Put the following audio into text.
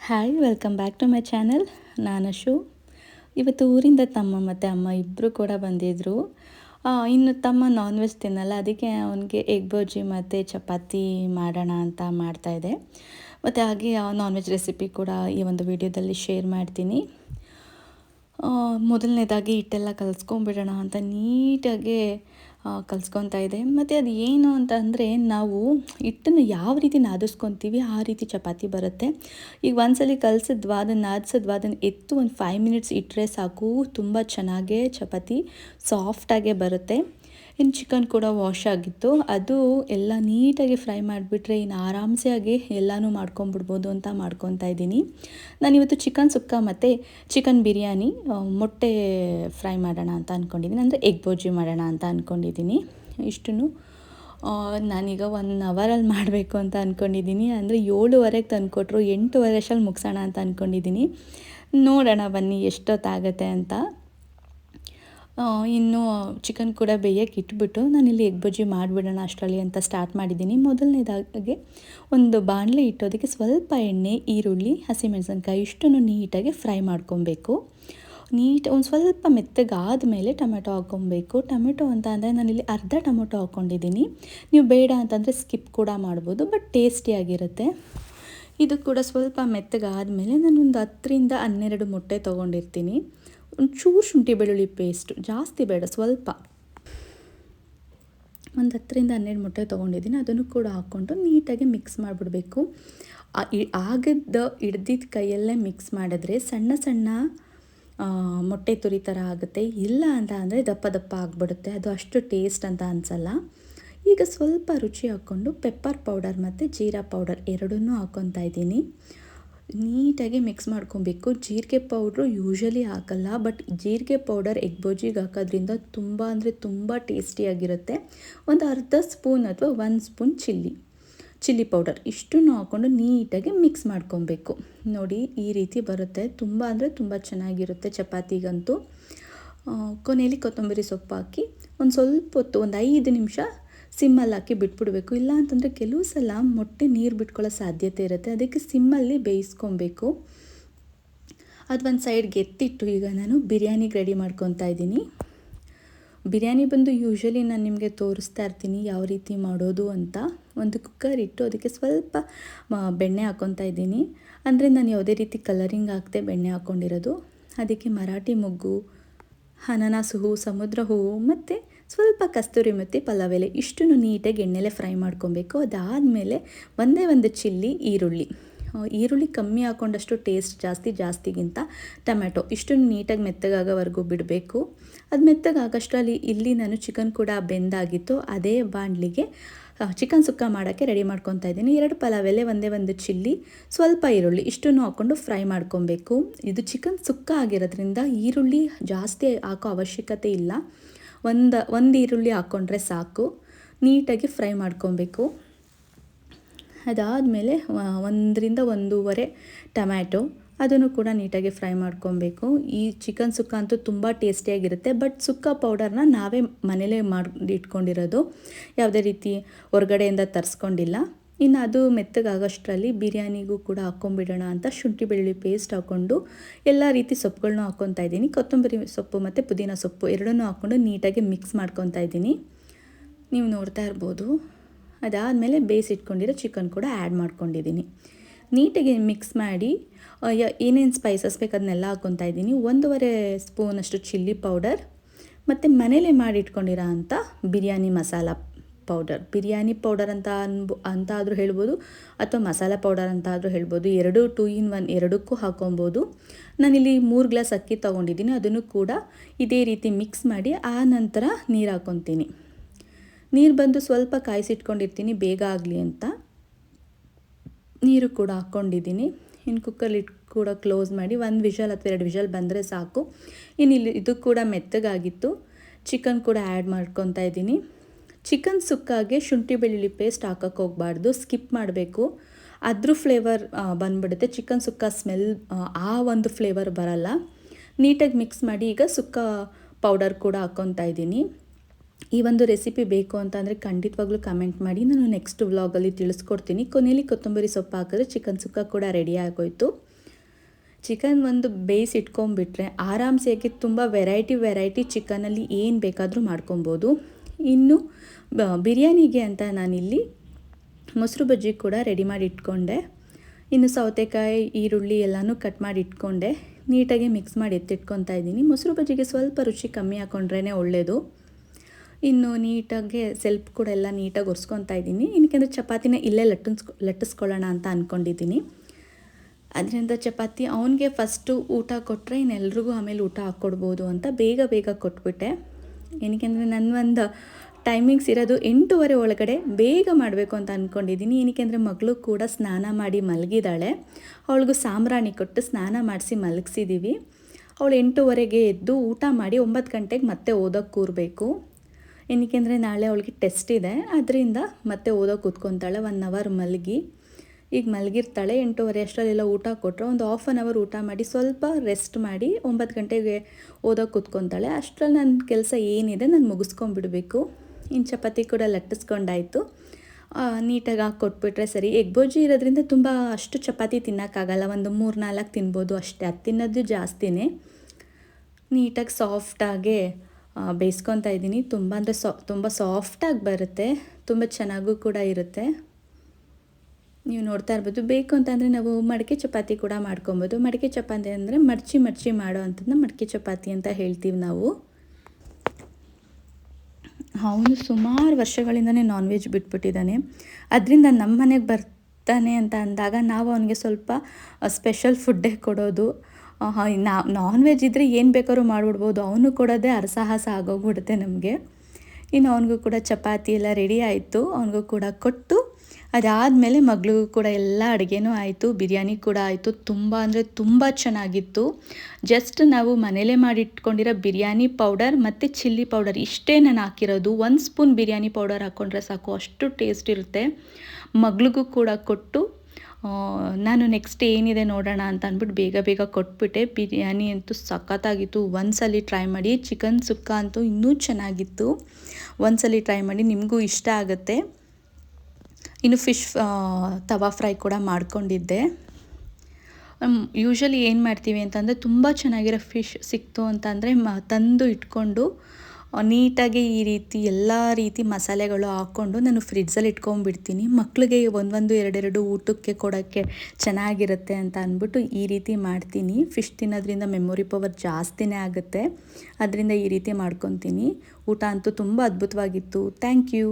Hi welcome back to my channel ನಾನು ಶು ಇವತ್ತು ಊರಿಂದ ತಮ್ಮ ಮತ್ತು ಅಮ್ಮ ಇಬ್ಬರು ಕೂಡ ಬಂದಿದ್ದರು ಇನ್ನು ತಮ್ಮ ನಾನ್ ವೆಜ್ ತಿನ್ನಲ್ಲ, ಅದಕ್ಕೆ ಅವನಿಗೆ ಎಗ್ ಬಜ್ಜಿ ಮತ್ತು ಚಪಾತಿ ಮಾಡೋಣ ಅಂತ ಮಾಡ್ತಾಯಿದ್ದೆ ಮತ್ತು ಹಾಗೆ ನಾನ್ ವೆಜ್ ರೆಸಿಪಿ ಕೂಡ ಈ ಒಂದು ವಿಡಿಯೋದಲ್ಲಿ ಶೇರ್ ಮಾಡ್ತೀನಿ. ಮೊದಲನೇದಾಗಿ ಹಿಟ್ಟೆಲ್ಲ ಕಲಿಸ್ಕೊಂಬಿಡೋಣ ಅಂತ ನೀಟಾಗಿ ಕಲಿಸ್ಕೊತಾ ಇದೆ. ಮತ್ತು ಅದು ಏನು ಅಂತ ಅಂದರೆ ನಾವು ಹಿಟ್ಟನ್ನು ಯಾವ ರೀತಿ ನಾದಿಸ್ಕೊತೀವಿ ಆ ರೀತಿ ಚಪಾತಿ ಬರುತ್ತೆ. ಈಗ ಒಂದ್ಸಲಿ ಕಲ್ಸಿದ್ವ, ಅದನ್ನು ನಾದಿಸಿದ್ವಾ, ಅದನ್ನು ಎತ್ತು ಒಂದು ಫೈವ್ ಮಿನಿಟ್ಸ್ ಇಟ್ಟರೆ ಸಾಕು. ತುಂಬ ಚೆನ್ನಾಗೇ ಚಪಾತಿ ಸಾಫ್ಟಾಗೇ ಬರುತ್ತೆ. ಇನ್ನು ಚಿಕನ್ ಕೂಡ ವಾಶ್ ಆಗಿತ್ತು. ಅದು ಎಲ್ಲ ನೀಟಾಗಿ ಫ್ರೈ ಮಾಡಿಬಿಟ್ರೆ ಇನ್ನು ಆರಾಮ್ಸೆ ಎಲ್ಲನೂ ಮಾಡ್ಕೊಂಬಿಡ್ಬೋದು ಅಂತ ಮಾಡ್ಕೊತಾ ಇದ್ದೀನಿ. ನಾನಿವತ್ತು ಚಿಕನ್ ಸುಕ್ಕ ಮತ್ತು ಚಿಕನ್ ಬಿರಿಯಾನಿ ಮೊಟ್ಟೆ ಫ್ರೈ ಮಾಡೋಣ ಅಂತ ಅಂದ್ಕೊಂಡಿದ್ದೀನಿ ಅಂದರೆ ಎಗ್ ಬೋಜಿ ಮಾಡೋಣ ಅಂತ ಅಂದ್ಕೊಂಡಿದ್ದೀನಿ ಇಷ್ಟನ್ನು ನಾನೀಗ ಒನ್ ಅವರಲ್ಲಿ ಮಾಡಬೇಕು ಅಂತ ಅಂದ್ಕೊಂಡಿದ್ದೀನಿ ಅಂದರೆ ಏಳುವರೆಗೆ ತಂದುಕೊಟ್ರು, ಎಂಟುವರೆ ಅಷ್ಟಲ್ಲಿ ಮುಗಿಸೋಣ ಅಂತ ಅಂದ್ಕೊಂಡಿದ್ದೀನಿ ನೋಡೋಣ ಬನ್ನಿ ಎಷ್ಟೊತ್ತಾಗತ್ತೆ ಅಂತ. ಇನ್ನು ಚಿಕನ್ ಕೂಡ ಬೇಯಕ್ಕೆ ಇಟ್ಬಿಟ್ಟು ನಾನಿಲ್ಲಿ ಎಗ್ ಬಜ್ಜಿ ಮಾಡಿಬಿಡೋಣ ಅಷ್ಟರಲ್ಲಿ ಅಂತ ಸ್ಟಾರ್ಟ್ ಮಾಡಿದ್ದೀನಿ. ಮೊದಲನೇದಾಗಿ ಒಂದು ಬಾಣಲೆ ಇಟ್ಟೋದಕ್ಕೆ ಸ್ವಲ್ಪ ಎಣ್ಣೆ, ಈರುಳ್ಳಿ, ಹಸಿಮೆಣಸಿನ್ಕಾಯಿ ಇಷ್ಟನ್ನು ನೀಟಾಗಿ ಫ್ರೈ ಮಾಡ್ಕೊಬೇಕು. ನೀಟ್ ಒಂದು ಸ್ವಲ್ಪ ಮೆತ್ತಗಾದ ಮೇಲೆ ಟೊಮೆಟೊ ಹಾಕ್ಕೊಬೇಕು ಟೊಮೆಟೊ ಅಂತ ಅಂದರೆ ನಾನಿಲ್ಲಿ ಅರ್ಧ ಟೊಮೆಟೊ ಹಾಕ್ಕೊಂಡಿದ್ದೀನಿ ನೀವು ಬೇಡ ಅಂತಂದರೆ ಸ್ಕಿಪ್ ಕೂಡ ಮಾಡ್ಬೋದು ಬಟ್ ಟೇಸ್ಟಿಯಾಗಿರುತ್ತೆ ಇದು ಕೂಡ ಸ್ವಲ್ಪ ಮೆತ್ತಗಾದ ಮೇಲೆ ನಾನೊಂದು ಹತ್ತರಿಂದ ಹನ್ನೆರಡು ಮೊಟ್ಟೆ ತೊಗೊಂಡಿರ್ತೀನಿ. ಒಂಚೂರು ಶುಂಠಿ ಬೆಳ್ಳುಳ್ಳಿ ಪೇಸ್ಟು, ಜಾಸ್ತಿ ಬೇಡ, ಸ್ವಲ್ಪ. ಒಂದು ಹತ್ತರಿಂದ ಹನ್ನೆರಡು ಮೊಟ್ಟೆ ತೊಗೊಂಡಿದ್ದೀನಿ, ಅದನ್ನು ಕೂಡ ಹಾಕ್ಕೊಂಡು ನೀಟಾಗಿ ಮಿಕ್ಸ್ ಮಾಡಿಬಿಡ್ಬೇಕು. ಆಗದ ಹಿಡ್ದಿದ್ದ ಕೈಯಲ್ಲೇ ಮಿಕ್ಸ್ ಮಾಡಿದ್ರೆ ಸಣ್ಣ ಸಣ್ಣ ಮೊಟ್ಟೆ ತುರಿ ಥರ ಆಗುತ್ತೆ. ಇಲ್ಲ ಅಂತ ಅಂದರೆ ದಪ್ಪ ದಪ್ಪ ಆಗಿಬಿಡುತ್ತೆ. ಅದು ಅಷ್ಟು ಟೇಸ್ಟ್ ಅಂತ ಅನಿಸಲ್ಲ. ಈಗ ಸ್ವಲ್ಪ ರುಚಿ ಹಾಕ್ಕೊಂಡು ಪೆಪ್ಪರ್ ಪೌಡರ್ ಮತ್ತು ಜೀರಾ ಪೌಡರ್ ಎರಡನ್ನೂ ಹಾಕ್ಕೊತಾ ಇದ್ದೀನಿ. ನೀಟಾಗಿ ಮಿಕ್ಸ್ ಮಾಡ್ಕೊಬೇಕು. ಜೀರಿಗೆ ಪೌಡ್ರು ಯೂಶಲಿ ಹಾಕಲ್ಲ, ಬಟ್ ಜೀರಿಗೆ ಪೌಡರ್ ಎಗ್ ಬೋಜಿಗೆ ಹಾಕೋದ್ರಿಂದ ತುಂಬ ಅಂದರೆ ತುಂಬ ಟೇಸ್ಟಿಯಾಗಿರುತ್ತೆ ಒಂದು ಅರ್ಧ ಸ್ಪೂನ್ ಅಥವಾ ಒಂದು ಸ್ಪೂನ್ ಚಿಲ್ಲಿ ಚಿಲ್ಲಿ ಪೌಡರ್ ಇಷ್ಟನ್ನು ಹಾಕ್ಕೊಂಡು ನೀಟಾಗಿ ಮಿಕ್ಸ್ ಮಾಡ್ಕೊಬೇಕು. ನೋಡಿ, ಈ ರೀತಿ ಬರುತ್ತೆ. ತುಂಬ ಅಂದರೆ ತುಂಬ ಚೆನ್ನಾಗಿರುತ್ತೆ ಚಪಾತಿಗಂತೂ. ಕೊನೆಯಲ್ಲಿ ಕೊತ್ತಂಬರಿ ಸೊಪ್ಪು ಹಾಕಿ ಒಂದು ಸ್ವಲ್ಪ ಹೊತ್ತು, ಒಂದು ಐದು ನಿಮಿಷ ಸಿಮ್ಮಲ್ಲಿ ಹಾಕಿ ಬಿಟ್ಬಿಡಬೇಕು. ಇಲ್ಲ ಅಂತಂದರೆ ಕೆಲವು ಸಲ ಮೊಟ್ಟೆ ನೀರು ಬಿಟ್ಕೊಳ್ಳೋ ಸಾಧ್ಯತೆ ಇರುತ್ತೆ. ಅದಕ್ಕೆ ಸಿಮ್ಮಲ್ಲಿ ಬೇಯಿಸ್ಕೊಬೇಕು. ಅದು ಒಂದು ಸೈಡ್ಗೆ ಎತ್ತಿಟ್ಟು ಈಗ ನಾನು ಬಿರಿಯಾನಿಗೆ ರೆಡಿ ಮಾಡ್ಕೊತಾ ಇದ್ದೀನಿ. ಬಿರಿಯಾನಿ ಬಂದು ಯೂಶ್ವಲಿ ನಾನು ನಿಮಗೆ ತೋರಿಸ್ತಾ ಇರ್ತೀನಿ ಯಾವ ರೀತಿ ಮಾಡೋದು ಅಂತ. ಒಂದು ಕುಕ್ಕರ್ ಇಟ್ಟು ಅದಕ್ಕೆ ಸ್ವಲ್ಪ ಬೆಣ್ಣೆ ಹಾಕ್ಕೊತಾ ಇದ್ದೀನಿ. ಅಂದರೆ ನಾನು ಯಾವುದೇ ರೀತಿ ಕಲರಿಂಗ್ ಹಾಕದೆ ಬೆಣ್ಣೆ ಹಾಕ್ಕೊಂಡಿರೋದು ಅದಕ್ಕೆ ಮರಾಠಿ ಮೊಗ್ಗು, ಅನಾನಸ್ ಹೂವು ಸಮುದ್ರ ಹೂವು ಮತ್ತು ಸ್ವಲ್ಪ ಕಸ್ತೂರಿ ಮತ್ತು ಪಲಾವ್ ಎಲೆ ಇಷ್ಟನ್ನು ನೀಟಾಗಿ ಎಣ್ಣೆಲೆ ಫ್ರೈ ಮಾಡ್ಕೊಬೇಕು. ಅದಾದಮೇಲೆ ಒಂದೇ ಒಂದು ಚಿಲ್ಲಿ ಈರುಳ್ಳಿ. ಈರುಳ್ಳಿ ಕಮ್ಮಿ ಹಾಕೊಂಡಷ್ಟು ಟೇಸ್ಟ್ ಜಾಸ್ತಿ ಜಾಸ್ತಿಗಿಂತ ಟೊಮ್ಯಾಟೊ ಇಷ್ಟನ್ನು ನೀಟಾಗಿ ಮೆತ್ತಗಾಗೋವರೆಗೂ ಬಿಡಬೇಕು. ಅದು ಮೆತ್ತಗಾಗಷ್ಟರಲ್ಲಿ ಇಲ್ಲಿ ನಾನು ಚಿಕನ್ ಕೂಡ ಬೆಂದಾಗಿತ್ತು. ಅದೇ ಬಾಂಡ್ಲಿಗೆ ಚಿಕನ್ ಸುಕ್ಕ ಮಾಡೋಕ್ಕೆ ರೆಡಿ ಮಾಡ್ಕೊತಾ ಇದ್ದೀನಿ. ಎರಡು ಪಲಾವೆಲೆ, ಒಂದೇ ಒಂದು ಚಿಲ್ಲಿ, ಸ್ವಲ್ಪ ಈರುಳ್ಳಿ ಇಷ್ಟನ್ನು ಹಾಕ್ಕೊಂಡು ಫ್ರೈ ಮಾಡ್ಕೊಬೇಕು. ಇದು ಚಿಕನ್ ಸುಕ್ಕ ಆಗಿರೋದ್ರಿಂದ ಈರುಳ್ಳಿ ಜಾಸ್ತಿ ಹಾಕೋ ಅವಶ್ಯಕತೆ ಇಲ್ಲ. ಒಂದು ಒಂದು ಈರುಳ್ಳಿ ಹಾಕ್ಕೊಂಡ್ರೆ ಸಾಕು. ನೀಟಾಗಿ ಫ್ರೈ ಮಾಡ್ಕೊಬೇಕು. ಅದಾದಮೇಲೆ ಒಂದರಿಂದ ಒಂದೂವರೆ ಟಮ್ಯಾಟೊ. ಅದನ್ನು ಕೂಡ ನೀಟಾಗಿ ಫ್ರೈ ಮಾಡ್ಕೊಬೇಕು. ಈ ಚಿಕನ್ ಸುಕ್ಕ ಅಂತೂ ತುಂಬ ಟೇಸ್ಟಿಯಾಗಿರುತ್ತೆ, ಬಟ್ ಸುಕ್ಕ ಪೌಡರ್ನ ನಾವೇ ಮನೇಲೇ ಮಾಡಿ ಇಟ್ಕೊಂಡಿರೋದು. ಯಾವುದೇ ರೀತಿ ಹೊರಗಡೆಯಿಂದ ತರಿಸ್ಕೊಂಡಿಲ್ಲ. ಇನ್ನು ಅದು ಮೆತ್ತಗಾಗೋಷ್ಟರಲ್ಲಿ ಬಿರಿಯಾನಿಗೂ ಕೂಡ ಹಾಕ್ಕೊಂಬಿಡೋಣ ಅಂತ ಶುಂಠಿ ಬೆಳ್ಳುಳ್ಳಿ ಪೇಸ್ಟ್ ಹಾಕ್ಕೊಂಡು ಎಲ್ಲ ರೀತಿ ಸೊಪ್ಪುಗಳನ್ನೂ ಹಾಕ್ಕೊತಾ ಇದ್ದೀನಿ. ಕೊತ್ತಂಬರಿ ಸೊಪ್ಪು ಮತ್ತು ಪುದೀನ ಸೊಪ್ಪು ಎರಡನ್ನೂ ಹಾಕ್ಕೊಂಡು ನೀಟಾಗಿ ಮಿಕ್ಸ್ ಮಾಡ್ಕೊತಾ ಇದ್ದೀನಿ. ನೀವು ನೋಡ್ತಾ ಇರ್ಬೋದು. ಅದಾದಮೇಲೆ ಬೇಯಿಸಿಟ್ಕೊಂಡಿರೋ ಚಿಕನ್ ಕೂಡ ಆ್ಯಡ್ ಮಾಡ್ಕೊಂಡಿದ್ದೀನಿ. ನೀಟಾಗಿ ಮಿಕ್ಸ್ ಮಾಡಿ ಏನೇನು ಸ್ಪೈಸಸ್ ಬೇಕು ಅದನ್ನೆಲ್ಲ ಹಾಕ್ಕೊತಾ ಇದ್ದೀನಿ. ಒಂದೂವರೆ ಸ್ಪೂನಷ್ಟು ಚಿಲ್ಲಿ ಪೌಡರ್ ಮತ್ತು ಮನೇಲೆ ಮಾಡಿಟ್ಕೊಂಡಿರೋ ಅಂಥ ಬಿರಿಯಾನಿ ಮಸಾಲ ಪೌಡರ್ ಬಿರಿಯಾನಿ ಪೌಡರ್ ಅಂತ ಅನ್ಬೋ ಅಂತ ಆದರೂ ಹೇಳ್ಬೋದು, ಅಥವಾ ಮಸಾಲ ಪೌಡರ್ ಅಂತ ಆದರೂ ಹೇಳ್ಬೋದು, ಎರಡು ಟೂ ಇನ್ ಒನ್ ಎರಡಕ್ಕೂ ಹಾಕೊಬೋದು. ನಾನಿಲ್ಲಿ ಮೂರು ಗ್ಲಾಸ್ ಅಕ್ಕಿ ತೊಗೊಂಡಿದ್ದೀನಿ, ಅದನ್ನು ಕೂಡ ಇದೇ ರೀತಿ ಮಿಕ್ಸ್ ಮಾಡಿ ಆ ನಂತರ ನೀರು ಹಾಕ್ಕೊತೀನಿ ನೀರು ಬಂದು ಸ್ವಲ್ಪ ಕಾಯಿಸಿಟ್ಕೊಂಡಿರ್ತೀನಿ, ಬೇಗ ಆಗಲಿ ಅಂತ. ನೀರು ಕೂಡ ಹಾಕ್ಕೊಂಡಿದ್ದೀನಿ ಇನ್ನು ಕುಕ್ಕರ್ ಇಟ್ ಕೂಡ ಕ್ಲೋಸ್ ಮಾಡಿ, ಒಂದು ವಿಷಲ್ ಅಥವಾ ಎರಡು ವಿಷಲ್ ಬಂದರೆ ಸಾಕು. ಇನ್ನು ಇಲ್ಲಿ ಇದು ಕೂಡ ಮೆತ್ತಗಾಗಿತ್ತು. ಚಿಕನ್ ಕೂಡ ಆ್ಯಡ್ ಮಾಡ್ಕೊತಾ ಇದ್ದೀನಿ. ಚಿಕನ್ ಸುಕ್ಕಾಗೆ ಶುಂಠಿ ಬೆಳ್ಳುಳ್ಳಿ ಪೇಸ್ಟ್ ಹಾಕೋಕ್ಕೆ ಹೋಗಬಾರ್ದು ಸ್ಕಿಪ್ ಮಾಡಬೇಕು. ಅದ್ರ ಫ್ಲೇವರ್ ಬಂದ್ಬಿಡುತ್ತೆ. ಚಿಕನ್ ಸುಕ್ಕ ಸ್ಮೆಲ್ ಆ ಒಂದು ಫ್ಲೇವರ್ ಬರಲ್ಲ. ನೀಟಾಗಿ ಮಿಕ್ಸ್ ಮಾಡಿ ಈಗ ಸುಕ್ಕ ಪೌಡರ್ ಕೂಡ ಹಾಕ್ಕೊತಾ ಇದ್ದೀನಿ. ಈ ಒಂದು ರೆಸಿಪಿ ಬೇಕು ಅಂತ ಅಂದರೆ ಖಂಡಿತವಾಗ್ಲೂ ಕಮೆಂಟ್ ಮಾಡಿ. ನಾನು ನೆಕ್ಸ್ಟ್ ವ್ಲಾಗಲ್ಲಿ ತಿಳಿಸ್ಕೊಡ್ತೀನಿ. ಕೊನೆಯಲ್ಲಿ ಕೊತ್ತಂಬರಿ ಸೊಪ್ಪು ಹಾಕಿದ್ರೆ ಚಿಕನ್ ಸುಕ್ಕ ಕೂಡ ರೆಡಿ ಆಗೋಯ್ತು. ಚಿಕನ್ ಒಂದು ಬೇಯಿಸಿ ಇಟ್ಕೊಂಡ್ಬಿಟ್ರೆ ಆರಾಮ್ಸೆಯಾಗಿ ತುಂಬ ವೆರೈಟಿ ವೆರೈಟಿ ಚಿಕನಲ್ಲಿ ಏನು ಬೇಕಾದರೂ ಮಾಡ್ಕೊಬೋದು. ಇನ್ನು ಬಿರಿಯಾನಿಗೆ ಅಂತ ನಾನಿಲ್ಲಿ ಮೊಸರು ಬಜ್ಜಿ ಕೂಡ ರೆಡಿ ಮಾಡಿ ಇಟ್ಕೊಂಡೆ ಇನ್ನು ಸೌತೆಕಾಯಿ, ಈರುಳ್ಳಿ ಎಲ್ಲನೂ ಕಟ್ ಮಾಡಿ ಇಟ್ಕೊಂಡೆ ನೀಟಾಗಿ ಮಿಕ್ಸ್ ಮಾಡಿ ಎತ್ತಿಟ್ಕೊತಾ ಇದ್ದೀನಿ. ಮೊಸರು ಬಜ್ಜಿಗೆ ಸ್ವಲ್ಪ ರುಚಿ ಕಮ್ಮಿ ಹಾಕ್ಕೊಂಡ್ರೇ ಒಳ್ಳೆಯದು ಇನ್ನು ನೀಟಾಗಿ ಸೆಲ್ಪ್ ಕೂಡ ಎಲ್ಲ ನೀಟಾಗಿ ಒರೆಸ್ಕೊತಾ ಇದ್ದೀನಿ. ಏನಕ್ಕೆಂದರೆ ಚಪಾತಿನ ಇಲ್ಲೇ ಲಟ್ಟಿಸ್ ಲಟ್ಟಿಸ್ಕೊಳ್ಳೋಣ ಅಂತ ಅಂದ್ಕೊಂಡಿದ್ದೀನಿ ಅದರಿಂದ ಚಪಾತಿ ಅವನಿಗೆ ಫಸ್ಟು ಊಟ ಕೊಟ್ಟರೆ ಇನ್ನೆಲ್ರಿಗೂ ಆಮೇಲೆ ಊಟ ಹಾಕ್ಕೊಡ್ಬೋದು ಅಂತ ಬೇಗ ಬೇಗ ಕೊಟ್ಬಿಟ್ಟೆ. ಏನಕ್ಕೆಂದರೆ ನನ್ನ ಒಂದು ಟೈಮಿಂಗ್ಸ್ ಇರೋದು ಎಂಟೂವರೆ ಒಳಗಡೆ ಬೇಗ ಮಾಡಬೇಕು ಅಂತ ಅಂದ್ಕೊಂಡಿದ್ದೀನಿ ಏನಕ್ಕೆಂದರೆ ಮಗಳು ಕೂಡ ಸ್ನಾನ ಮಾಡಿ ಮಲಗಿದ್ದಾಳೆ. ಅವಳಿಗೂ ಸಾಂಬ್ರಾಣಿ ಕೊಟ್ಟು ಸ್ನಾನ ಮಾಡಿಸಿ ಮಲಗಿಸಿದ್ದೀವಿ ಅವಳು ಎಂಟೂವರೆಗೆ ಎದ್ದು ಊಟ ಮಾಡಿ ಒಂಬತ್ತು ಗಂಟೆಗೆ ಮತ್ತೆ ಓದೋಕೆ ಕೂರಬೇಕು. ಏನಕ್ಕೆಂದರೆ ನಾಳೆ ಅವಳಿಗೆ ಟೆಸ್ಟ್ ಇದೆ. ಅದರಿಂದ ಮತ್ತೆ ಓದೋಕೆ ಕೂತ್ಕೊತಾಳೆ ಒನ್ ಅವರ್ ಮಲಗಿ. ಈಗ ಮಲಗಿರ್ತಾಳೆ, ಎಂಟೂವರೆ ಅಷ್ಟರಲ್ಲೆಲ್ಲ ಊಟ ಕೊಟ್ಟರು ಒಂದು ಹಾಫ್ ಆನ್ ಅವರ್ ಊಟ ಮಾಡಿ ಸ್ವಲ್ಪ ರೆಸ್ಟ್ ಮಾಡಿ ಒಂಬತ್ತು ಗಂಟೆಗೆ ಓದೋಕೆ ಕೂತ್ಕೊತಾಳೆ. ಅಷ್ಟರಲ್ಲಿ ನನ್ನ ಕೆಲಸ ಏನಿದೆ, ನಾನು ಮುಗಿಸ್ಕೊಂಡ್ಬಿಡ್ಬೇಕು ಇನ್ನು ಚಪಾತಿ ಕೂಡ ಲಟ್ಟಿಸ್ಕೊಂಡಾಯಿತು. ನೀಟಾಗಿ ಹಾಕಿ ಕೊಟ್ಬಿಟ್ರೆ ಸರಿ. ಎಗ್ ಬೋಜಿ ಇರೋದ್ರಿಂದ ತುಂಬ ಅಷ್ಟು ಚಪಾತಿ ತಿನ್ನೋಕ್ಕಾಗಲ್ಲ. ಒಂದು ಮೂರು ನಾಲ್ಕು ತಿನ್ಬೋದು ಅಷ್ಟೇ. ಅದು ತಿನ್ನೋದು ಜಾಸ್ತಿನೇ. ನೀಟಾಗಿ ಸಾಫ್ಟಾಗೆ ಬೇಯಿಸ್ಕೊತಾ ಇದ್ದೀನಿ. ತುಂಬ ಅಂದರೆ ಸಾ, ತುಂಬ ಸಾಫ್ಟಾಗಿ ಬರುತ್ತೆ. ತುಂಬ ಚೆನ್ನಾಗೂ ಕೂಡ ಇರುತ್ತೆ. ನೀವು ನೋಡ್ತಾ ಇರ್ಬೋದು. ಬೇಕು ಅಂತಂದರೆ ನಾವು ಮಡಕೆ ಚಪಾತಿ ಕೂಡ ಮಾಡ್ಕೊಬೋದು. ಮಡಕೆ ಚಪಾತಿ ಅಂದರೆ ಮಡ್ಚಿ ಮಡ್ಚಿ ಮಾಡೋ ಅಂಥದ್ದನ್ನ ಮಡಕೆ ಚಪಾತಿ ಅಂತ ಹೇಳ್ತೀವಿ ನಾವು. ಅವನು ಸುಮಾರು ವರ್ಷಗಳಿಂದನೇ ನಾನ್ ವೆಜ್ ಬಿಟ್ಬಿಟ್ಟಿದ್ದಾನೆ. ಅದರಿಂದ ನಮ್ಮ ಮನೆಗೆ ಬರ್ತಾನೆ ಅಂತ ಅಂದಾಗ ನಾವು ಅವನಿಗೆ ಸ್ವಲ್ಪ ಸ್ಪೆಷಲ್ ಫುಡ್ಡೇ ಕೊಡೋದು. ನಾ ನಾನ್ ವೆಜ್ ಇದ್ದರೆ ಏನು ಬೇಕಾದ್ರೂ ಮಾಡಿಬಿಡ್ಬೋದು. ಅವನು ಕೊಡೋದೇ ಅರಸಾಹಸ ಆಗೋಗ್ಬಿಡುತ್ತೆ ನಮಗೆ. ಇನ್ನು ಅವನಿಗೂ ಕೂಡ ಚಪಾತಿ ಎಲ್ಲ ರೆಡಿ ಆಯಿತು. ಅವನಿಗೂ ಕೂಡ ಕೊಟ್ಟು ಅದಾದಮೇಲೆ ಮಗಳಿಗೂ ಕೂಡ ಎಲ್ಲ ಅಡುಗೆನೂ ಆಯಿತು, ಬಿರಿಯಾನಿ ಕೂಡ ಆಯಿತು. ತುಂಬ ಅಂದರೆ ತುಂಬ ಚೆನ್ನಾಗಿತ್ತು. ಜಸ್ಟ್ ನಾವು ಮನೇಲೇ ಮಾಡಿಟ್ಕೊಂಡಿರೋ ಬಿರಿಯಾನಿ ಪೌಡರ್ ಮತ್ತು ಚಿಲ್ಲಿ ಪೌಡರ್ ಇಷ್ಟೇ ನಾನು ಹಾಕಿರೋದು. ಒಂದು ಸ್ಪೂನ್ ಬಿರಿಯಾನಿ ಪೌಡರ್ ಹಾಕ್ಕೊಂಡ್ರೆ ಸಾಕು, ಅಷ್ಟು ಟೇಸ್ಟ್ ಇರುತ್ತೆ. ಮಗಳಿಗೂ ಕೂಡ ಕೊಟ್ಟು ನಾನು ನೆಕ್ಸ್ಟ್ ಏನಿದೆ ನೋಡೋಣ ಅಂತ ಅಂದ್ಬಿಟ್ಟು ಬೇಗ ಬೇಗ ಕೊಟ್ಬಿಟ್ಟೆ. ಬಿರಿಯಾನಿ ಅಂತೂ ಸಖತ್ತಾಗಿತ್ತು. ಒಂದ್ಸಲಿ ಟ್ರೈ ಮಾಡಿ, ಚಿಕನ್ ಸುಕ್ಕ ಅಂತೂ ಇನ್ನೂ ಚೆನ್ನಾಗಿತ್ತು. ಒಂದ್ಸಲಿ ಟ್ರೈ ಮಾಡಿ, ನಿಮಗೂ ಇಷ್ಟ ಆಗುತ್ತೆ. ಇನ್ನು ಫಿಶ್ ತವಾ ಫ್ರೈ ಕೂಡ ಮಾಡ್ಕೊಂಡಿದ್ದೆ. ಯೂಶ್ವಲಿ ಏನು ಮಾಡ್ತೀವಿ ಅಂತಂದರೆ ತುಂಬ ಚೆನ್ನಾಗಿರೋ ಫಿಶ್ ಸಿಕ್ತು ಅಂತಂದರೆ ಮ, ತಂದು ಇಟ್ಕೊಂಡು ನೀಟಾಗಿ ಈ ರೀತಿ ಎಲ್ಲ ರೀತಿ ಮಸಾಲೆಗಳು ಹಾಕ್ಕೊಂಡು ನಾನು ಫ್ರಿಡ್ಜಲ್ಲಿ ಇಟ್ಕೊಂಡ್ಬಿಡ್ತೀನಿ. ಮಕ್ಕಳಿಗೆ ಒಂದೊಂದು ಎರಡೆರಡು ಊಟಕ್ಕೆ ಕೊಡೋಕ್ಕೆ ಚೆನ್ನಾಗಿರುತ್ತೆ ಅಂತ ಅಂದ್ಬಿಟ್ಟು ಈ ರೀತಿ ಮಾಡ್ತೀನಿ. ಫಿಶ್ ತಿನ್ನೋದ್ರಿಂದ ಮೆಮೊರಿ ಪವರ್ ಜಾಸ್ತಿನೇ ಆಗುತ್ತೆ. ಅದರಿಂದ ಈ ರೀತಿ ಮಾಡ್ಕೊತೀನಿ. ಊಟ ಅಂತೂ ತುಂಬ ಅದ್ಭುತವಾಗಿತ್ತು. Thank you.